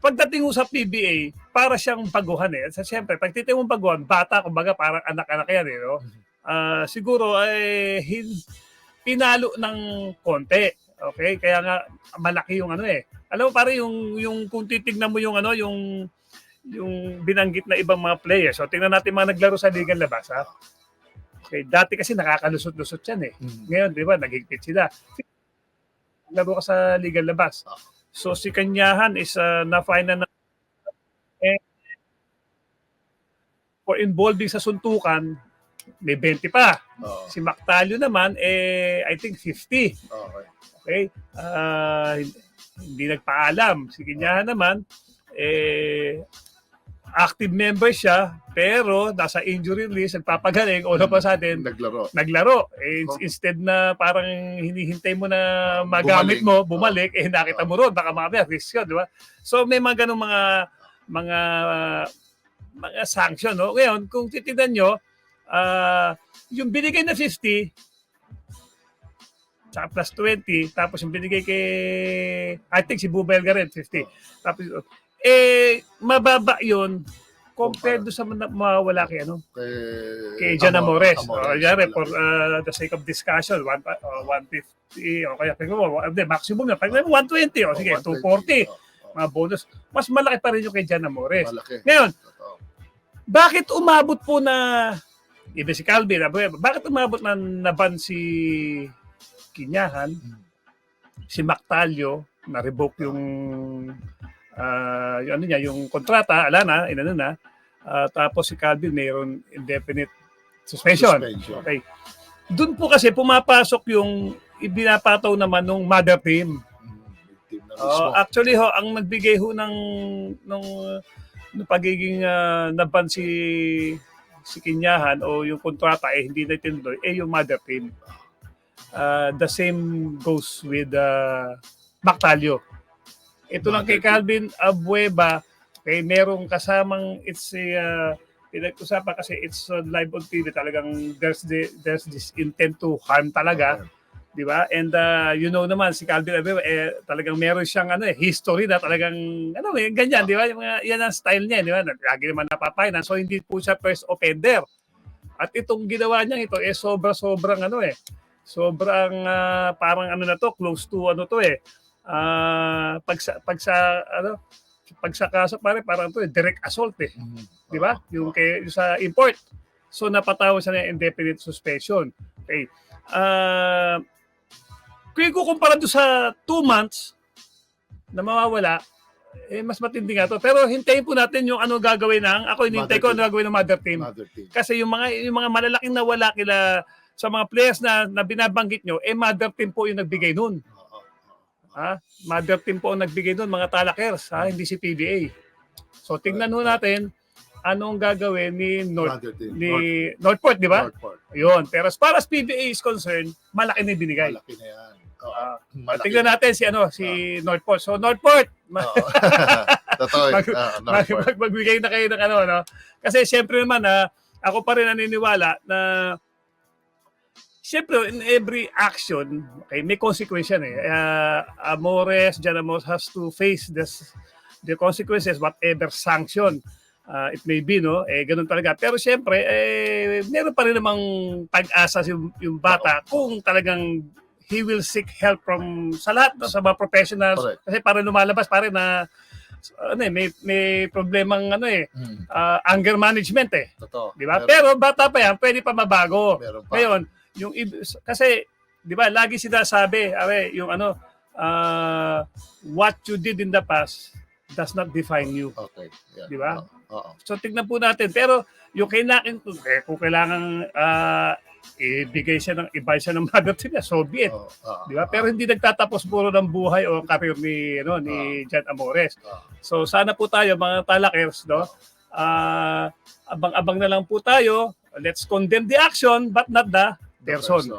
pagdating sa PBA, para siyang baguhan eh. Sa siyempre, pag titingin mo baguhan, bata, kumbaga parang anak-anak yan eh. No? Ah, siguro ay hin- pinalo ng konti. Okay? Kaya nga malaki yung ano eh. Alam mo pare yung yung kung titignan mo yung ano yung yung binanggit na ibang mga players. So tingnan natin mga naglaro sa ligang labas ha. Okay, dati kasi nakakalusot-lusot yan eh. Mm. Ngayon, di ba, nagigpit sila. Laro ka sa ligang labas. So si Kanyahan is uh, na-final na for involving sa suntukan, may 20 pa. Oo. Si Mactalio naman, eh, I think 50. Okay. Okay? Ah, hindi nagpaalam. Si Kinyahan naman, eh, active member siya, pero nasa injury list, nagpapagaling, all of a sudden, Naglaro. naglaro. Eh, Oh. Instead na parang hinihintay mo na magamit mo, bumalik, eh nakita mo ron, baka mamaya risk yun, di ba? So may mga ganung mga mga mga sanction, no? Ngayon, kung titignan nyo, ah, yung binigay na 50, tsaka plus 20, tapos yung binigay kay, I think si Bubelga rin, 50. Tapos, eh, mababa yun compared do sa mawawala kay ano, Kay, kay Jan Amo- Amores. Amores. O, yari, for uh, the sake of discussion, one, uh, 150, o kaya tingnan mo, hindi, maximum na. Pag 120, o sige, 240, Oo, oo. mga bonus. Mas malaki pa rin yung kay Jan Amores. Malaki. Ngayon, bakit umabot po na, iba si Calvin, abo- bakit umabot na naban si Kinyahan, si Mactalio, na-revoke yung, yung ano niya, yung kontrata, ala na, inano na, Ah, tapos si Calvin mayroon indefinite suspension. Suspension. Okay. Doon po kasi pumapasok yung ibinapataw naman nung mother team. Mismo. actually ho, ang nagbigay ho ng nung, nung pagiging uh, naban si si Kinyahan o yung kontrata eh hindi na tinuloy, eh yung mother team. Uh, the same goes with uh, Mactalio. Ito lang kay. Calvin Abueva, kay merong kasamang it's a uh, pinag-usapan kasi it's uh, live on TV talagang there's the, there's this intent to harm talaga di ba? And uh, you know naman si Calvin Abreu eh talagang meron siyang ano eh history na talagang ano eh ganyan, di ba? Yung mga yan ang style niya, di ba? Lagi naman napapainan. So hindi po siya first offender. At itong ginawa niya ito eh sobra-sobrang ano eh. Sobrang ah, parang ano na to, close to ano to eh. Ah, pag sa pag sa ano pag sa kaso pare parang to eh, direct assault eh Mm. di ba? Yung kay yung sa import. So napatawag siya ng indefinite suspension. Okay. Uh, kung ikukumpara doon sa two months na mawawala, eh mas matindi nga to. Pero hintayin po natin yung ano gagawin ng, ako hinintay ko ano gagawin ng mother team. Mother team. Kasi yung mga yung mga malalaking nawala kila sa mga players na, na binabanggit nyo, eh mother team po yung nagbigay nun. Ha? Mother team po ang nagbigay nun, mga talakers, ha? hindi si PBA. So tingnan ho natin anong gagawin ni North team. ni Northport, di ba? Northport. Yun. Pero as far as PBA is concerned, malaki na binigay. Malaki na yan. Oo. Ah, Malaki Tingnan na. natin si ano si Northport. So Northport, Oo. Totoo. Mag- mag, Northport. mag- magbigay na kayo ng ano, no? Kasi siyempre naman, ha, ako pa rin naniniwala na siyempre in every action, okay, may consequence yan eh. Uh, Amores, Jan Amores has to face this, the consequences, whatever sanction uh, it may be, no? Eh, ganun talaga. Pero siyempre, eh, meron pa rin namang pag-asa yung, yung bata kung talagang he will seek help from sa lahat, no? sa mga professionals. Correct. Kasi para lumalabas, pare na ano eh, may, may problemang ano eh, Mm. ah, anger management eh. Totoo. Di ba? Pero bata pa yan, pwede pa mabago. meron pa. Ngayon, yung kasi 'di ba, lagi sinasabi, are yung ano, ah, what you did in the past does not define you. Okay. Yeah. Di ba? Oo. So tignan po natin. Pero yung kailangan, eh, kung kailangan ah, ibigay siya ng iba siya ng mother team niya, so be it. Oo, oo, Di ba? Pero hindi nagtatapos puro ng buhay o career ni ano ni Jan Amores. Oo. So sana po tayo mga talakers, no? Ah, abang-abang na lang po tayo. Let's condemn the action but not the de Orsón.